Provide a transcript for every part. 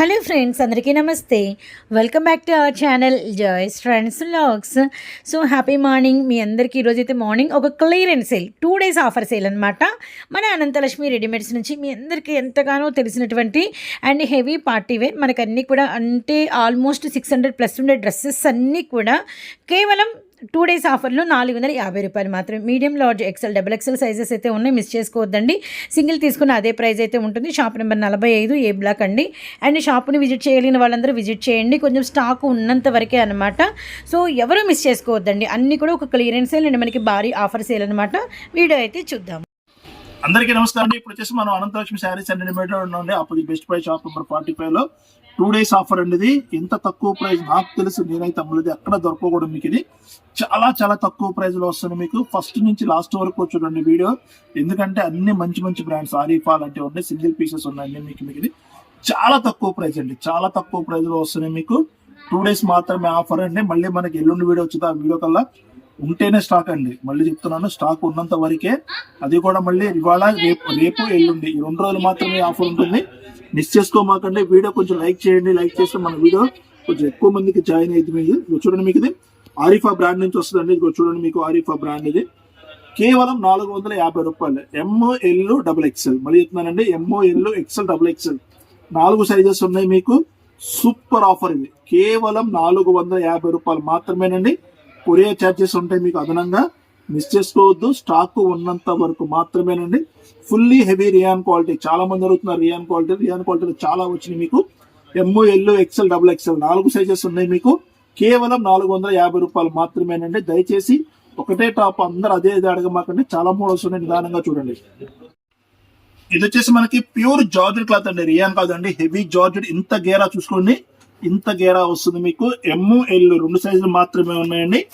Hello friends అందరికీ నమస్తే. Welcome back to our channel Joy's friends logs so happy morning మీ అందరికీ ఈరోజు అయితే మార్నింగ్ ఒక clearance sale two days offer sale అనమాట మన అనంతలక్ష్మి రెడీమేడ్స్ నుంచి మీ అందరికీ ఎంతగానో తెలిసినటువంటి అండ్ హెవీ పార్టీ వేర్ మనకు అన్నీ కూడా అంటే ఆల్మోస్ట్ సిక్స్ హండ్రెడ్ ప్లస్ ఉండే డ్రెస్సెస్ అన్నీ కూడా కేవలం టూ డేస్ ఆఫర్లో నాలుగు వందల యాభై రూపాయలు మాత్రమే. Medium large XL double XL sizes అయితే ఉన్నాయి. మిస్ చేసుకోవద్దండి. సింగిల్ తీసుకున్న అదే ప్రైస్ అయితే ఉంటుంది. షాప్ నెంబర్ నలభై ఐదు ఏ బ్లాక్ అండి. అండ్ షాప్ని విజిట్ చేయలేని వాళ్ళందరూ విజిట్ చేయండి. కొంచెం స్టాక్ ఉన్నంత వరకే అనమాట సో ఎవరు మిస్ చేసుకోవద్దండి. అన్నీ కూడా ఒక క్లియరెన్స్ సేల్ అండ్ మనకి భారీ ఆఫర్ సేల్ అనమాట వీడియో అయితే చూద్దాం. అందరికీ నమస్కారం అండి. ఇప్పుడు వచ్చేసి మనం అనంతలక్ష్మి శారీస్ అండ్ ఉండండి అప్పుడు best price shop number forty ఫైవ్లో. టూ డేస్ ఆఫర్ అండి ఇది ఎంత తక్కువ ప్రైస్? నాకు తెలుసు నేనైతే అమ్మలేదు ఎక్కడ దొరకకూడదు మీకు ఇది. చాలా చాలా తక్కువ ప్రైస్లో వస్తుంది మీకు. ఫస్ట్ నుంచి లాస్ట్ వరకు చూడండి వీడియో. ఎందుకంటే అన్ని మంచి మంచి బ్రాండ్స్ ఆరిఫా లాంటివి ఉన్నాయి సింగిల్ పీసెస్ ఉన్నాయండి మీకు మీకు ఇది. చాలా తక్కువ ప్రైస్ అండి. చాలా తక్కువ ప్రైస్లో వస్తున్నాయి మీకు. టూ డేస్ మాత్రమే ఆఫర్ అండి. మళ్ళీ మనకి ఎల్లుండి వీడియో వచ్చింది ఆ వీడియో కల్లా ఉంటేనే స్టాక్ అండి. మళ్ళీ చెప్తున్నాను స్టాక్ ఉన్నంత వరకే. అది కూడా మళ్ళీ ఇవాళ రేపు రేపు ఎల్లుండి ఈ రెండు రోజులు మాత్రమే ఆఫర్ ఉంటుంది. మిస్ చేసుకోమాకండి. వీడియో కొంచెం లైక్ చేయండి. లైక్ చేస్తే మన వీడియో కొంచెం ఎక్కువ మందికి జాయిన్ అయితే మీకు చూడండి మీకు ఇది. ఆరిఫా బ్రాండ్ నుంచి వస్తుందండి. ఇది చూడండి మీకు ఆరిఫా బ్రాండ్ ఇది. కేవలం నాలుగు వందల యాభై రూపాయలు. ఎంఓఎల్ డబుల్ ఎక్స్ఎల్ మళ్ళీ చెప్తున్నానండి. ఎంఓఎల్ ఎక్స్ఎల్ డబుల్ ఎక్స్ఎల్ నాలుగు సైజెస్ ఉన్నాయి మీకు. సూపర్ ఆఫర్ ఇది. కేవలం నాలుగు వందల యాభై రూపాయలు మాత్రమేనండి. కొరియర్ ఛార్జెస్ ఉంటాయి మీకు అదనంగా. మిస్ చేసుకోవద్దు. స్టాక్ ఉన్నంత వరకు మాత్రమేనండి. Fully heavy rayon quality. చాలా మంది అడుగుతున్నారు రియాన్ క్వాలిటీ. రియాన్ క్వాలిటీ చాలా వచ్చినాయి మీకు. ఎంఓ ఎల్లో ఎక్సెల్ డబుల్ ఎక్సెల్ నాలుగు సైజెస్ ఉన్నాయి మీకు. కేవలం నాలుగు వందల యాభై రూపాయలు మాత్రమేనండి. దయచేసి ఒకటే టాప్ అందరు అదే అడగమాకండి. చాలా మోడల్స్ ఉన్నాయి. నిదానంగా చూడండి. ఇది వచ్చేసి మనకి ప్యూర్ జార్జెడ్ క్లాత్ అండి. రియాన్ కాదండి. హెవీ జార్జెడ్ ఇంత గేరా చూసుకోండి. ఇంత గేరా వస్తుంది మీకు. ఎమ్ము ఎల్లు రెండు సైజులు మాత్రమే ఉన్నాయండి.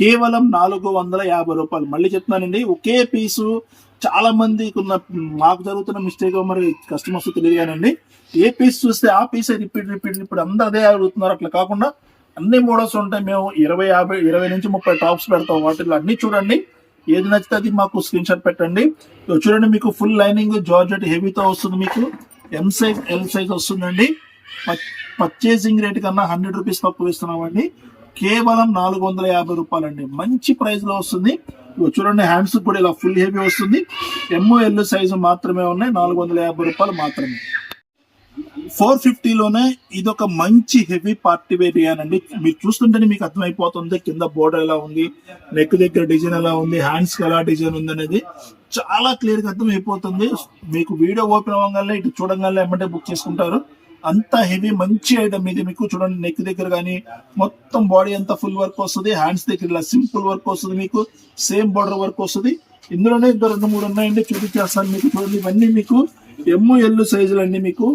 కేవలం నాలుగు వందల యాభై రూపాయలు. మళ్ళీ చెప్తున్నానండి. ఒకే పీసు చాలా మందికి ఉన్న మాకు జరుగుతున్న మిస్టేక్ మరి కస్టమర్స్ తెలియగానండి ఏ పీస్ చూస్తే ఆ పీస్ రిపీట్ రిపీట్ ఇప్పుడు అందరూ అదే అడుగుతున్నారు. అట్లా కాకుండా అన్ని మోడల్స్ ఉంటాయి. మేము ఇరవై యాభై ఇరవై నుంచి ముప్పై టాప్స్ పెడతాం. వాటిలో అన్ని చూడండి. ఏది నచ్చితే అది మాకు స్క్రీన్ షాట్ పెట్టండి. చూడండి మీకు ఫుల్ లైనింగ్ జార్జెట్ హెవీతో వస్తుంది మీకు. ఎం సైజ్ ఎల్ సైజ్ వస్తుందండి. పర్చేసింగ్ రేట్ కన్నా హండ్రెడ్ రూపీస్ తక్కువ ఇస్తున్నామండి కేవలం నాలుగు వందల యాభై రూపాయలండి. మంచి ప్రైస్లో వస్తుంది. చూడండి హ్యాండ్స్ కూడా ఇలా ఫుల్ హెవీ వస్తుంది. ఎమ్ ఎల్ సైజు మాత్రమే ఉన్నాయి నాలుగు వందల యాభై రూపాయలు మాత్రమే. ఫోర్ ఫిఫ్టీలోనే ఇది ఒక మంచి హెవీ పార్టీ వేర్ అండి మీరు చూస్తుంటేనే మీకు అర్థమైపోతుంది కింద బోర్డర్ ఎలా ఉంది నెక్ దగ్గర డిజైన్ ఎలా ఉంది హ్యాండ్స్ ఎలా డిజైన్ ఉంది అనేది చాలా క్లియర్గా మీకు వీడియో ఓపెన్ అవ్వగానే ఇటు చూడగానే ఎమ్మటే బుక్ చేసుకుంటారు. అంత హెవీ మంచి ఐటమ్ ఇది. మీకు చూడండి నెక్ దగ్గర కానీ మొత్తం బాడీ అంతా ఫుల్ వర్క్ వస్తుంది. హ్యాండ్స్ దగ్గర ఇలా సింపుల్ వర్క్ వస్తుంది మీకు. సేమ్ బార్డర్ వర్క్ వస్తుంది. ఇందులోనే ఇంకా రెండు మూడు ఉన్నాయండి చూపించేస్తాను మీకు. చూడండి ఇవన్నీ మీకు ఎమ్ము ఎల్లు సైజులు అండి మీకు.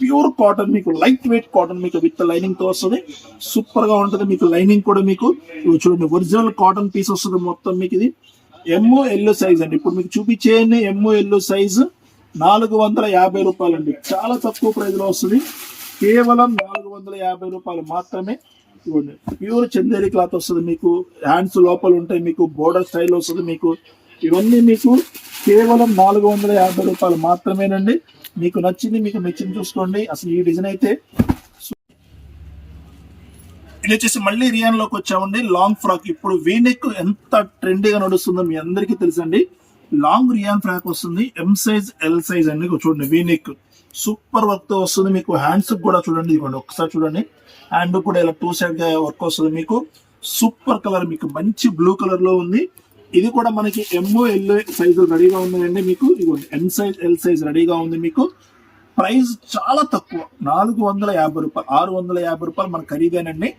ప్యూర్ కాటన్ మీకు లైట్ వెయిట్ కాటన్ మీకు విత్ లైనింగ్తో వస్తుంది. సూపర్గా ఉంటుంది మీకు లైనింగ్ కూడా మీకు. చూడండి ఒరిజినల్ కాటన్ పీస్ వస్తుంది మొత్తం మీకు ఇది. ఎమ్ము ఎల్లో సైజ్ అండి. ఇప్పుడు మీకు చూపించేయండి ఎమ్ము ఎల్లో సైజ్ నాలుగు వందల యాభై రూపాయలు అండి చాలా తక్కువ ప్రైజ్లో వస్తుంది. కేవలం నాలుగు వందల యాభై రూపాయలు మాత్రమే ఇవ్వండి. ప్యూర్ చందేరి క్లాత్ వస్తుంది మీకు. హ్యాండ్స్ లోపల ఉంటాయి మీకు. బోర్డర్ స్టైల్ వస్తుంది మీకు. ఇవన్నీ మీకు కేవలం నాలుగు వందల యాభై రూపాయలు మాత్రమేనండి. మీకు నచ్చింది మీకు మెచ్చింది చూసుకోండి. అసలు ఈ డిజైన్ అయితే ఇది వచ్చేసి మళ్ళీ రియాన్లోకి వచ్చామండి. Long frock. ఇప్పుడు వీనెక్ ఎంత ట్రెండీగా నడుస్తుందో మీ అందరికీ తెలుసండి. లాంగ్ రియాన్ ఫ్రాక్ వస్తుంది. ఎం సైజ్ ఎల్ సైజ్ అండి. చూడండి వీనెక్ సూపర్ వర్క్తో వస్తుంది మీకు. హ్యాండ్స్ కూడా చూడండి ఇదిగోండి ఒకసారి చూడండి. హ్యాండ్ కూడా ఇలా టూ సైడ్గా వర్క్ వస్తుంది మీకు. సూపర్ కలర్ మీకు. మంచి బ్లూ కలర్లో ఉంది. ఇది కూడా మనకి ఎంఓ ఎల్ సైజ్ రెడీగా ఉన్నాయండి మీకు. ఇదిగోండి ఎం సైజ్ ఎల్ సైజ్ రెడీగా ఉంది మీకు. ప్రైస్ చాలా తక్కువ. నాలుగు వందల యాభై రూపాయలు ఆరు వందల యాభై రూపాయలు మన ఖరీదేనండి.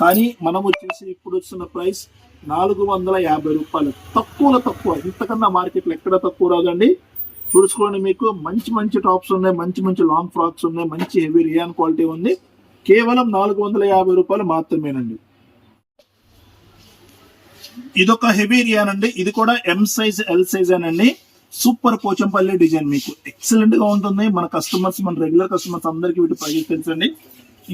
కానీ మనం వచ్చేసి ఇప్పుడు వస్తున్న ప్రైస్ నాలుగు వందల యాభై రూపాయలు. తక్కువలో తక్కువ. ఇంతకన్నా మార్కెట్లో ఎక్కడ తక్కువ రాదండి? చూసుకోండి మీకు. మంచి మంచి టాప్స్ ఉన్నాయి. మంచి మంచి లాంగ్ ఫ్రాక్స్ ఉన్నాయి. మంచి హెవీ రియాన్ క్వాలిటీ ఉంది. కేవలం నాలుగు వందల యాభై రూపాయలు మాత్రమేనండి. ఇదొక హెవీ రియాన్ అండి. ఇది కూడా ఎం సైజ్ ఎల్ సైజ్ అండి సూపర్ పోచంపల్లి డిజైన్ మీకు. ఎక్సలెంట్గా ఉంటుంది. మన కస్టమర్స్ మన రెగ్యులర్ కస్టమర్స్ అందరికి వీటి ప్రైస్ తెలుసండి.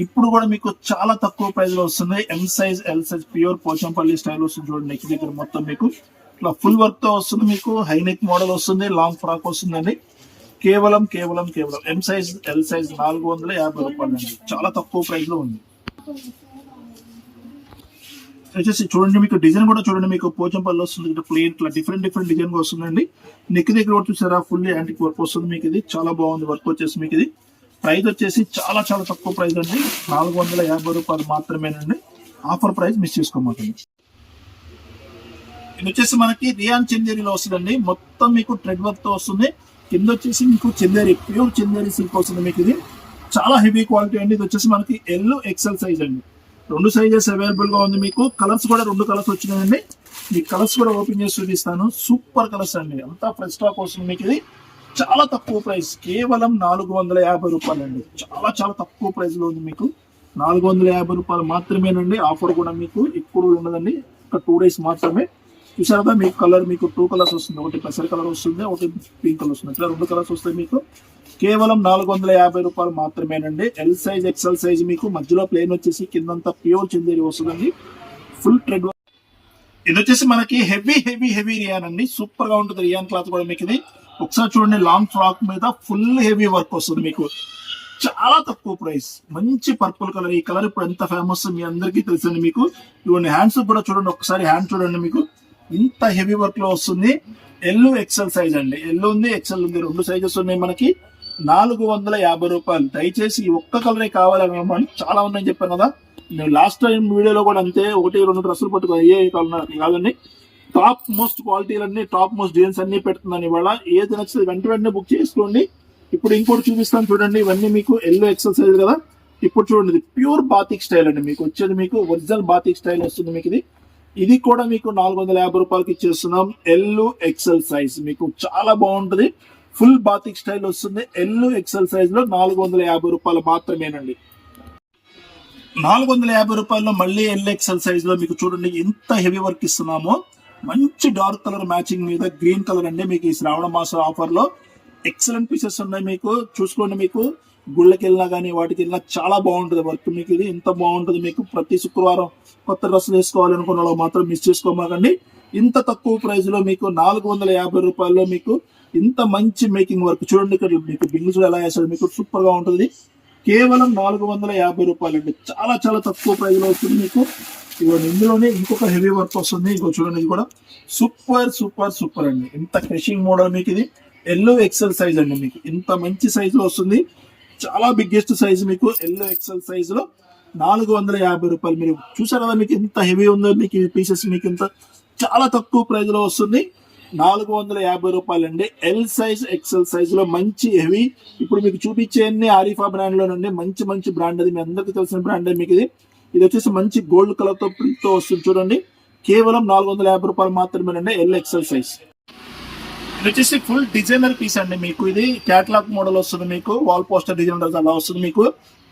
ఇప్పుడు కూడా మీకు చాలా తక్కువ ప్రైస్లో వస్తుంది. M size L size pure Pochampally style వస్తుంది చూడండి నెక్ దగ్గర మొత్తం మీకు. ఇట్లా ఫుల్ వర్క్తో వస్తుంది మీకు హై నెక్ మోడల్ వస్తుంది లాంగ్ ఫ్రాక్ వస్తుందండి. కేవలం కేవలం కేవలం ఎం సైజ్ ఎల్ సైజ్ నాలుగు వందల యాభై రూపాయలు అండి. చాలా తక్కువ ప్రైస్లో ఉంది. వచ్చేసి చూడండి మీకు డిజైన్ కూడా చూడండి మీకు పోచంపల్లి వస్తుంది ఇట్లా ప్లేన్ ఇట్లా డిఫరెంట్ డిఫరెంట్ డిజైన్ వస్తుందండి. నెక్ దగ్గర కూడా చూసారా ఫుల్ యాంటిక్ వర్క్ వస్తుంది మీకు ఇది. చాలా బాగుంది వర్క్ వచ్చేసి మీకు ఇది. ప్రైజ్ వచ్చేసి చాలా చాలా తక్కువ ప్రైజ్ అండి. నాలుగు వందల యాభై రూపాయలు మాత్రమేనండి. ఆఫర్ ప్రైస్ మిస్ చేసుకోమాకండి. ఇది వచ్చేసి మనకి రియాన్ చందేరిలో వస్తుందండి. మొత్తం మీకు ట్రెడ్ వర్క్తో వస్తుంది. కింద వచ్చేసి మీకు చందేరి ప్యూర్ చందేరి సిల్క్ వస్తుంది మీకు ఇది. చాలా హెవీ క్వాలిటీ అండి. ఇది వచ్చేసి మనకి ఎల్ ఎక్సెల్ సైజ్ అండి. రెండు సైజెస్ అవైలబుల్గా ఉంది మీకు. కలర్స్ కూడా రెండు కలర్స్ వచ్చినాయండి. మీ కలర్స్ కూడా ఓపెన్ చేసి చూపిస్తాను. సూపర్ కలర్స్ అండి. అంతా ఫ్రెష్ స్టాక్ వస్తుంది మీకు ఇది. చాలా తక్కువ ప్రైస్ కేవలం నాలుగు వందల యాభై రూపాయలు అండి చాలా చాలా తక్కువ ప్రైస్లో ఉంది మీకు. నాలుగు వందల యాభై రూపాయలు మాత్రమేనండి. ఆఫర్ కూడా మీకు ఇప్పుడు ఉండదండి. ఒక టూ డేస్ మాత్రమే. చూసారా మీకు కలర్ మీకు టూ కలర్స్ వస్తుంది. ఒకటి పెసర్ కలర్ వస్తుంది ఒకటి పింక్ కలర్ వస్తుంది. ఇట్లా రెండు కలర్స్ వస్తాయి మీకు. కేవలం నాలుగు వందల యాభై రూపాయలు మాత్రమేనండి. ఎల్ సైజ్ ఎక్సెల్ సైజ్ మీకు మధ్యలో ప్లేన్ వచ్చేసి కిందంతా ప్యూర్ చందేరి వస్తుందండి. ఫుల్ ట్రెడ్ ఇది వచ్చేసి మనకి హెవీ హెవీ హెవీ రియాన్ అండి. సూపర్గా ఉంటుంది రియాన్ క్లాత్ కూడా మీకు ఇది. ఒకసారి చూడండి లాంగ్ ఫ్రాక్ మీద ఫుల్ హెవీ వర్క్ వస్తుంది మీకు. చాలా తక్కువ ప్రైస్ మంచి పర్పుల్ కలర్ ఈ కలర్ ఇప్పుడు ఎంత ఫేమస్ మీ అందరికీ తెలుసండి మీకు. ఇవన్నీ హ్యాండ్స్ కూడా చూడండి ఒకసారి హ్యాండ్ చూడండి మీకు. ఇంత హెవీ వర్క్లో వస్తుంది. ఎల్లు ఎక్సెల్ సైజ్ అండి. ఎల్లు ఉంది ఎక్సెల్ ఉంది. రెండు సైజెస్ ఉన్నాయి మనకి. నాలుగు వందల యాభై రూపాయలు. దయచేసి ఒక్క కలరే కావాలని చాలా ఉన్నాయని చెప్పాను కదా. నేను లాస్ట్ టైం వీడియోలో కూడా అంతే ఒకటి రెండు డ్రెస్సులు పట్టుకో అయ్యే కావాలి కాదండి. టాప్ మోస్ట్ క్వాలిటీలన్నీ టాప్ మోస్ట్ డిజైన్స్ అన్ని పెడుతున్నాను ఇవాళ. ఏది నచ్చితే వెంట వెంటనే బుక్ చేసుకోండి. ఇప్పుడు ఇంకోటి చూపిస్తాను చూడండి. ఇవన్నీ మీకు ఎల్లో ఎక్సెల్ సైజ్ కదా. ఇప్పుడు చూడండి ఇది ప్యూర్ బాతిక్ స్టైల్ అండి మీకు. వచ్చేది మీకు ఒరిజినల్ బాతిక్ స్టైల్ వస్తుంది మీకు ఇది. ఇది కూడా మీకు నాలుగు వందల యాభై రూపాయలకి ఇచ్చేస్తున్నాం. ఎల్లు ఎక్సెల్ సైజ్ మీకు చాలా బాగుంటుంది. ఫుల్ బాతిక్ స్టైల్ వస్తుంది. ఎల్లు ఎక్సెల్ సైజ్లో నాలుగు వందల యాభై రూపాయలు మాత్రమేనండి. నాలుగు వందల యాభై రూపాయల్లో మళ్ళీ ఎల్ ఎక్సెల్ సైజ్లో మీకు చూడండి ఎంత హెవీ వర్క్ ఇస్తున్నామో. మంచి డార్క్ కలర్ మ్యాచింగ్ మీద గ్రీన్ కలర్ అండి మీకు ఈ శ్రావణ మాసం ఆఫర్లో ఎక్సలెంట్ పీసెస్ ఉన్నాయి మీకు. చూసుకోండి మీకు. గుళ్ళకి వెళ్ళినా కానీ వాటికి వెళ్ళినా చాలా బాగుంటుంది వర్క్ మీకు ఇది. ఇంత బాగుంటుంది మీకు. ప్రతి శుక్రవారం కొత్త డ్రెస్సులు వేసుకోవాలనుకున్న వాళ్ళు మాత్రం మిస్ చేసుకోమాకండి. ఇంత తక్కువ ప్రైస్లో మీకు నాలుగు వందల యాభై రూపాయల్లో మీకు ఇంత మంచి మేకింగ్ వర్క్ చూడండి ఇక్కడ మీకు బింగ్స్ ఎలా వేసాడు మీకు సూపర్గా ఉంటుంది. కేవలం నాలుగు వందల యాభై రూపాయలు అండి చాలా చాలా తక్కువ ప్రైజ్లో వస్తుంది మీకు. ఇవ్వండి ఇందులోనే ఇంకొక హెవీ వర్క్ వస్తుంది. ఇంకో చూడండి ఇది కూడా. సూపర్ సూపర్ సూపర్ అండి. ఇంత క్రషింగ్ మోడల్ మీకు ఇది. ఎల్లో ఎక్సెల్ సైజ్ అండి మీకు. ఇంత మంచి సైజ్లో వస్తుంది. చాలా బిగ్గెస్ట్ సైజ్ మీకు ఎల్లో ఎక్సెల్ సైజ్లో నాలుగు వందల యాభై రూపాయలు మీరు చూసారు కదా మీకు ఎంత హెవీ ఉందో మీకు పీసెస్ మీకు ఇంత చాలా తక్కువ ప్రైజ్లో వస్తుంది. నాలుగు వందల యాభై రూపాయలు అండి ఎల్ సైజ్ ఎక్సెల్ సైజ్లో మంచి హెవీ ఇప్పుడు మీకు చూపించే అన్ని ఆరిఫా బ్రాండ్ లోనండి మంచి మంచి బ్రాండ్ అది. మీ అందరికీ తెలిసిన బ్రాండ్ మీకు ఇది ఇది వచ్చేసి మంచి గోల్డ్ కలర్తో ప్రింట్తో వస్తుంది చూడండి. కేవలం నాలుగు వందల యాభై రూపాయలు మాత్రమేనండి ఎల్ ఎక్సెల్ సైజ్ ఇది వచ్చేసి ఫుల్ డిజైనర్ పీస్ అండి మీకు ఇది. క్యాటలాగ్ మోడల్ వస్తుంది మీకు. వాల్ పోస్టర్ డిజైనర్ అలా వస్తుంది మీకు.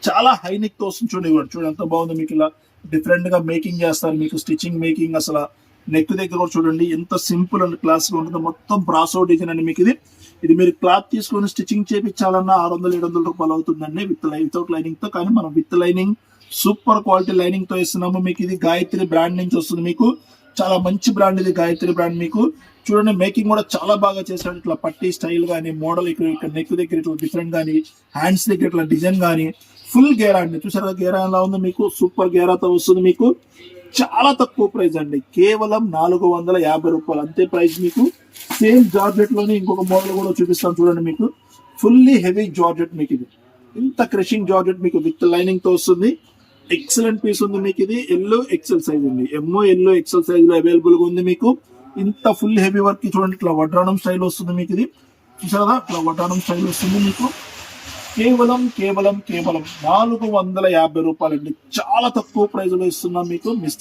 చాలా హైనిక్తో వస్తుంది చూడండి. చూడండి ఎంత బాగుంది మీకు ఇలా డిఫరెంట్గా మేకింగ్ చేస్తారు మీకు. స్టిచ్చింగ్ మేకింగ్ అసలు నెక్ దగ్గర కూడా చూడండి ఎంత సింపుల్ అండ్ క్లాస్గా ఉంటుందో మొత్తం బ్రాసో డిజైన్ అండి మీకు ఇది ఇది మీరు క్లాత్ తీసుకొని స్టిచ్చింగ్ చేపించాలన్నా ఆరు వందలు ఏడు వందల రూపాయలు అవుతుందండి విత్ లైన్ వితౌట్ లైనింగ్తో. కానీ మనం విత్ లైనింగ్ సూపర్ క్వాలిటీ లైనింగ్తో ఇస్తున్నాము మీకు ఇది గాయత్రి బ్రాండ్ నుంచి వస్తుంది మీకు. చాలా మంచి బ్రాండ్ ఇది గాయత్రి బ్రాండ్ మీకు. చూడండి మేకింగ్ కూడా చాలా బాగా చేశాడు. ఇట్లా పట్టి స్టైల్ గానీ మోడల్ ఇక్కడ ఇక్కడ నెక్ దగ్గర ఇట్లా డిఫరెంట్ గానీ హ్యాండ్స్ దగ్గర ఇట్లా డిజైన్ గానీ ఫుల్ గేరా అండి. చూసారా గేరా ఎలా ఉంది మీకు? సూపర్ గేరాతో వస్తుంది మీకు. చాలా తక్కువ ప్రైస్ అండి. కేవలం నాలుగు వందల యాభై రూపాయలు. అంతే ప్రైస్ మీకు. సేమ్ జార్జెట్లోనే ఇంకొక మోడల్ కూడా చూపిస్తాను చూడండి మీకు. ఫుల్లీ హెవీ జార్జెట్ మీకు ఇది. ఇంత క్రషింగ్ జార్జెట్ మీకు విత్ లైనింగ్తో వస్తుంది. ఎక్సలెంట్ పీస్ ఉంది మీకు ఇది. ఎల్లో ఎక్సెల్ సైజ్ ఉంది. ఎమ్మో ఎల్లో ఎక్సెల్ సైజ్లో అవైలబుల్గా ఉంది మీకు. ఇంత ఫుల్ హెవీ వర్క్ చూడండి. ఇట్లా వడ్రాణం స్టైల్ వస్తుంది మీకు ఇది. చూసారా? ఇట్లా వడ్రాణం స్టైల్ వస్తుంది మీకు. కేవలం కేవలం కేవలం నాలుగు వందల యాభై రూపాయలండి. చాలా తక్కువ ప్రైస్లో ఇస్తున్నాం మీకు. మిస్